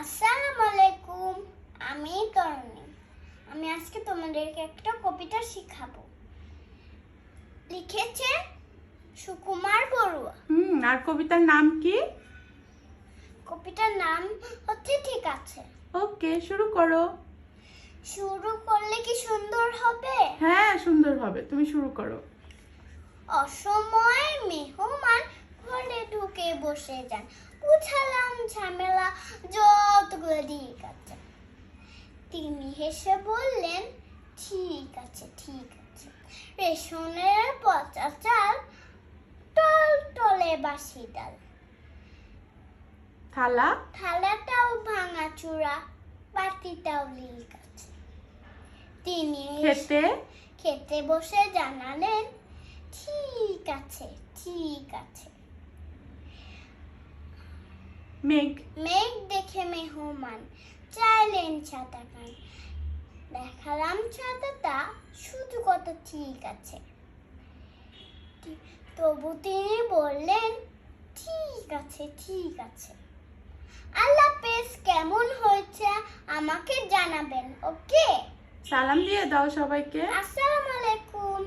আসসালামু আলাইকুম। আমি তরুণী। আমি আজকে তোমাদেরকে একটা কবিতা শিখাবো। লিখেছে সুকুমার বড়ুয়া। হুম আর কবিতার নাম কি? কবিতার নাম হচ্ছে ঠিক আছে। ওকে শুরু করো। শুরু করলে কি সুন্দর হবে? হ্যাঁ সুন্দর হবে। তুমি শুরু করো। অসময় মেহমান ঘরে ঢুকে বসে যান। বুঝালাম ঝামেলা তিনি হেসে বললেন ঠিক আছে ঠিক আছে। রেশনের পচা চাল টল টলে বাসি ডাল। থালা? থালাটাও ভাঙা চূড়া বাটিটাও লিক আছে তিনি খেতে? খেতে বসে জানালেন ঠিক আছে ঠিক আছে। মেঘ। মেঘ দেখে মেহমান চাইলেন ছাতা খান দেখালাম ছাতাটা শুধু কত ঠিক আছে। তবু তিনি বললেন ঠিক আছে ঠিক আছে। আল্লাহ পেস কেমন হয়েছে আমাকে জানাবেন ওকে? সালাম দিয়ে দাও সবাইকে। আসসালামু আলাইকুম।